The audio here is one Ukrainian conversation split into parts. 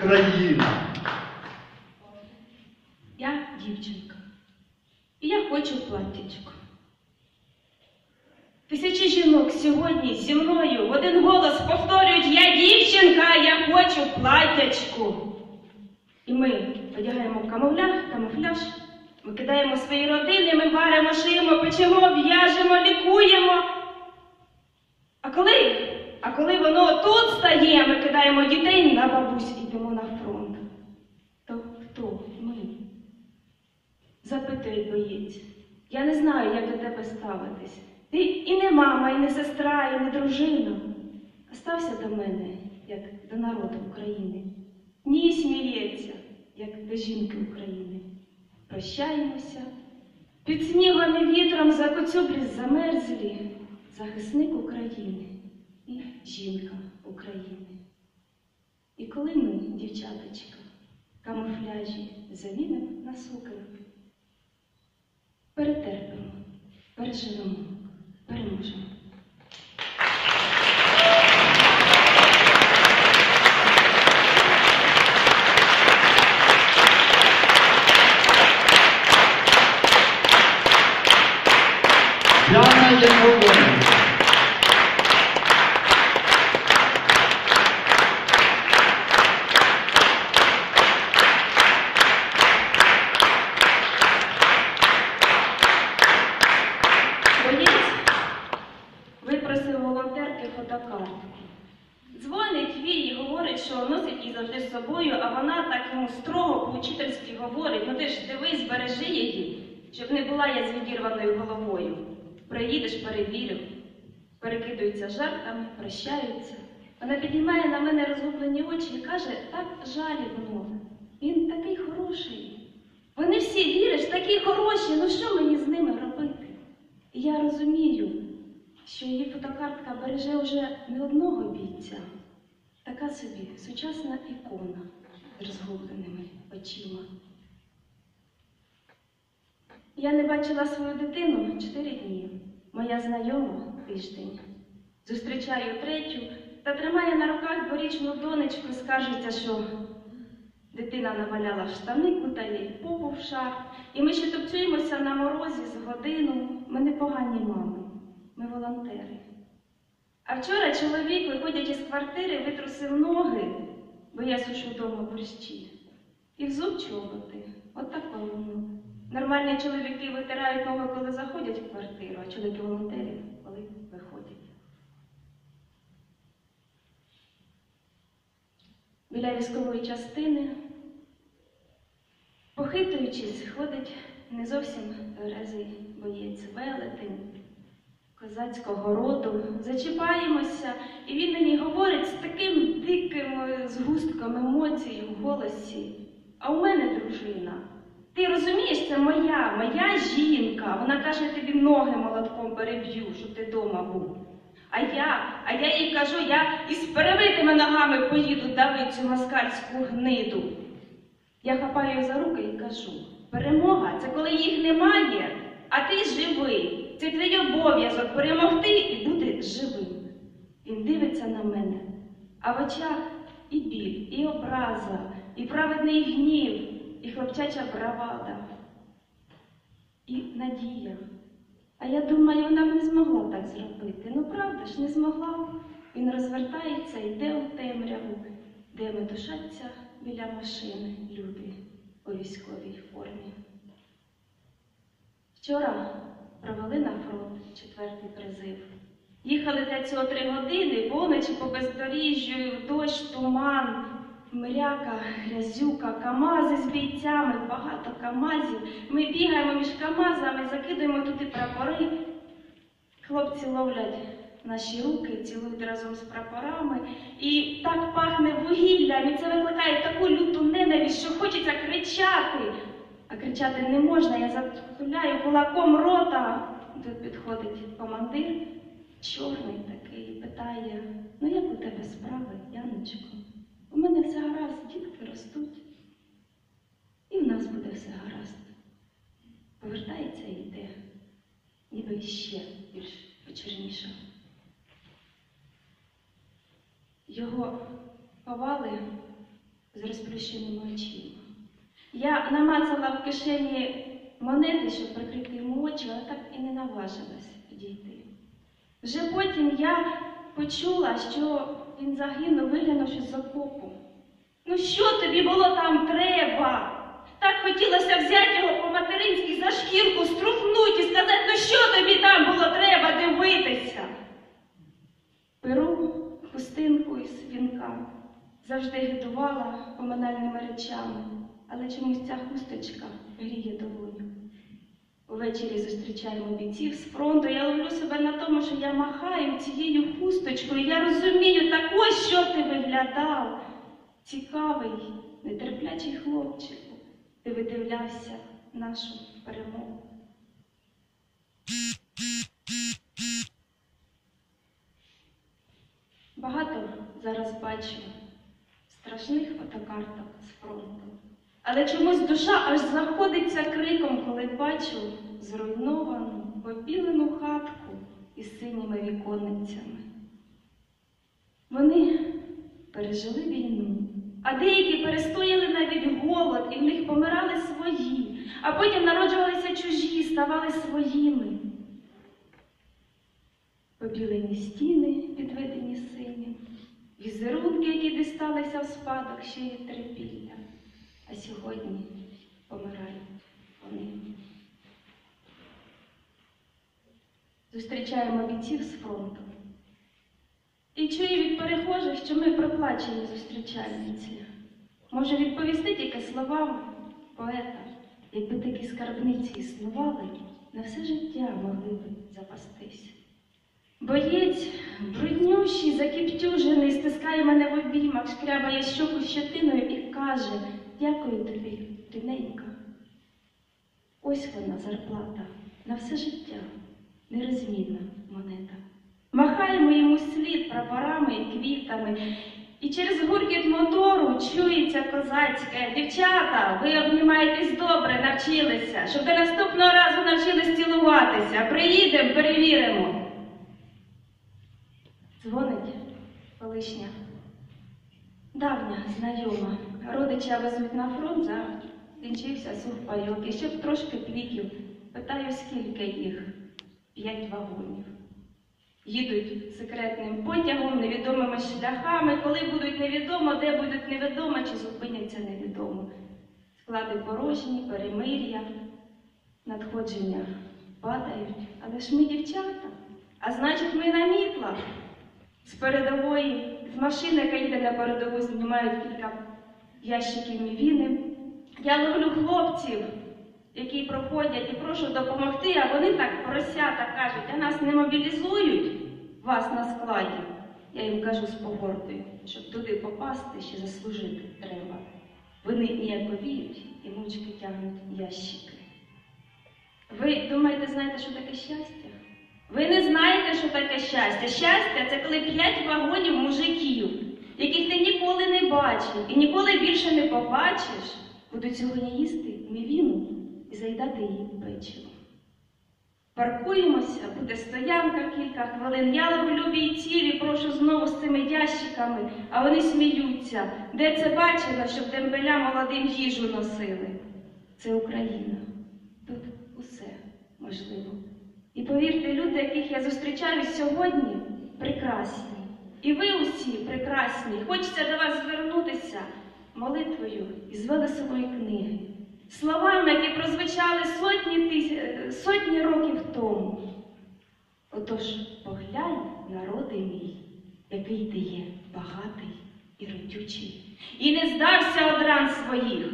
країна. Я дівчинка. І я хочу платтячко. Тисячі жінок сьогодні зі мною в один голос повторюють Я дівчинка, я хочу платтячку. І ми одягаємо камуфляж, камуфляж, ми кидаємо свої родини, ми варимо, шиємо, печемо, в'яжемо, лікуємо. А коли? А коли воно тут стає, ми кидаємо дітей на бабусь і йдемо на фронт. То хто ми? Запитує боєць. Я не знаю, як до тебе ставитись. Ти і не мама, і не сестра, і не дружина. А стався до мене, як до народу України. Ні, сміється, як до жінки України. Прощаємося. Під снігом і вітром закоцюблі замерзлі, захисник України і жінка України. І коли ми, дівчаточка, камуфляжі замінимо на суконь, перетерпимо, переживемо, переможемо. Яна Яковлевна. Боєць випросив волонтерки фотокартку. Дзвонить Вій і говорить, що носить її завжди з собою, а вона так йому строго по-учительськи ж дивись, бережи її, щоб не була я з відірваною головою. Приїдеш, перевірю. Перекидуються жартами, прощаються. Вона піднімає на мене розгублені очі і каже, так жалібно. Він такий хороший. Вони всі віриш, такі хороші, ну що мені з ними робити? І я розумію, що її фотокартка береже вже не одного бійця, така собі сучасна ікона з розгубленими очима. Я не бачила свою дитину чотири дні. Моя знайома тиждень. Зустрічаю третю та тримає на руках дворічну донечку і скаржиться, що дитина наваляла в штани куталі, попу в шар, і ми ще топцюємося на морозі з годину. Ми не погані мами, ми волонтери. А вчора чоловік, виходячи з квартири, витрусив ноги, бо я сушу вдома борщі, і взув чоботи. От так воно. Нормальні чоловіки витирають ноги, коли заходять в квартиру, а чоловіки волонтерів, коли виходять. Біля військової частини, похитуючись, ходить не зовсім тверезий боєць велетень козацького роду. Зачіпаємося, і він мені говорить з таким диким згустком емоцій в голосі. А у мене дружина. Ти розумієш, це моя, моя жінка. Вона каже, я тобі ноги молотком переб'ю, щоб ти вдома був. А я, а я їй кажу, я із перевитими ногами поїду давити цю москальську гниду. Я хапаю за руки і кажу: перемога це коли їх немає, а ти живий. Це твій обов'язок перемогти і бути живим. Він дивиться на мене, а в очах і біль, і образа, і праведний гнів, і хлопчача бравада, і надія. А я думаю, вона б не змогла так зробити. Ну правда ж, не змогла. Він розвертається, йде у темряву, де метушаться біля машини люди у військовій формі. Вчора провели на фронт четвертий призив. Їхали для цього три години, поночі по бездоріжжю, дощ, туман, мряка, грязюка, камази з бійцями, багато камазів. Ми бігаємо між камазами, закидуємо туди прапори. Хлопці ловлять наші руки, цілують разом з прапорами. І так пахне вугіллям, і це викликає таку люту ненависть, що хочеться кричати. А кричати не можна, я затуляю кулаком рота. Тут підходить командир, чорний такий, питає, ну як у тебе справи, Яночко? У мене все гаразд, дітки ростуть. І в нас буде все гаразд. Повертається і йде, ніби ще більш вечірніше. Його ховали з розплющеними очима. Я намацала в кишені монети, щоб прикрити йому очі, але так і не наважилась підійти. Вже потім я почула, що він загинув, виглянувши з окопу. Ну що тобі було там треба? Так хотілося взяти його по-материнськи за шкірку, струхнути і сказати, ну що тобі там було треба дивитися? Перу хустинку із вінка завжди гидувала поминальними речами, але чомусь ця хусточка гріє долоню. Увечері зустрічаємо бійців з фронту. Я ловлю себе на тому, що я махаю цією хусточкою. Я розумію, так ось що ти виглядав. Цікавий, нетерплячий хлопчику, ти видивлявся нашу перемогу. Багато зараз бачу страшних фотокарток з фронту. Але чомусь душа аж заходиться криком, коли бачу зруйновану, побілену хатку із синіми віконницями. Вони пережили війну, а деякі перестояли навіть голод, і в них помирали свої, а потім народжувалися чужі, ставали своїми. Побілені стіни, підведені синім, візерунки, які дісталися в спадок, ще й трипілля. А сьогодні помирають вони. Зустрічаємо бійців з фронту. І чую від перехожих, що ми проплачені зустрічальниці. Може відповісти тільки словами поета, якби такі скарбниці існували, на все життя могли би запастись. Боєць, бруднющий, закіптюжений, стискає мене в обіймах, шкрябає щоку щетиною і каже Дякую тобі, рідненька. Ось вона зарплата на все життя, нерозмінна монета. Махаємо йому слід прапорами і квітами, і через гуркіт мотору чується козацьке. Дівчата, ви обнімаєтесь добре, навчилися, щоб до наступного разу навчились цілуватися. Приїдемо, перевіримо. Дзвонить колишня. Давня знайома. Родича везуть на фронт, закінчився сухпайок. І ще трошки квітів. Питаю, скільки їх? П'ять вагонів. Їдуть секретним потягом, невідомими шляхами. Коли будуть невідомо, де будуть невідомо, чи зупиняться невідомо. Склади порожні, перемир'я, надходження падають. Але ж ми дівчата, а значить, ми на мітлах. З передової, з машини, яка їде на передову, знімають кілька ящиків мівіни. Я ловлю хлопців, які проходять і прошу допомогти, а вони так просята кажуть, а нас не мобілізують вас на складі. Я їм кажу з погордою, щоб туди попасти, ще заслужити треба. Вони ніяковіють і мовчки тягнуть ящики. Ви думаєте, знаєте, що таке щастя? Ви не знаєте, що таке щастя. Щастя це коли п'ять вагонів мужиків, яких ти ніколи не бачив і ніколи більше не побачиш, будуть сьогодні їсти мівіну і заїдати її печивом. Паркуємося, буде стоянка кілька хвилин. Я ловлю бійців і прошу знову з цими ящиками, а вони сміються. Де це бачила, щоб дембеля молодим їжу носили? Це Україна. Тут усе можливо. І повірте, люди, яких я зустрічаю сьогодні, прекрасні. І ви усі прекрасні. Хочеться до вас звернутися молитвою із Велесової книги, словами, які прозвучали сотні, тис... сотні років тому. Отож, поглянь, народи мій, який ти є багатий і родючий, і не здався од ран своїх,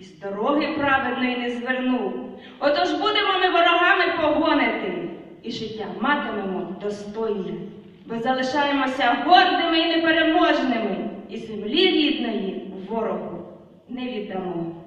і з дороги праведної не звернув. Отож будемо ми ворогами погонити, і життя матимемо достойне, бо залишаємося гордими і непереможними, і землі рідної ворогу не віддамо.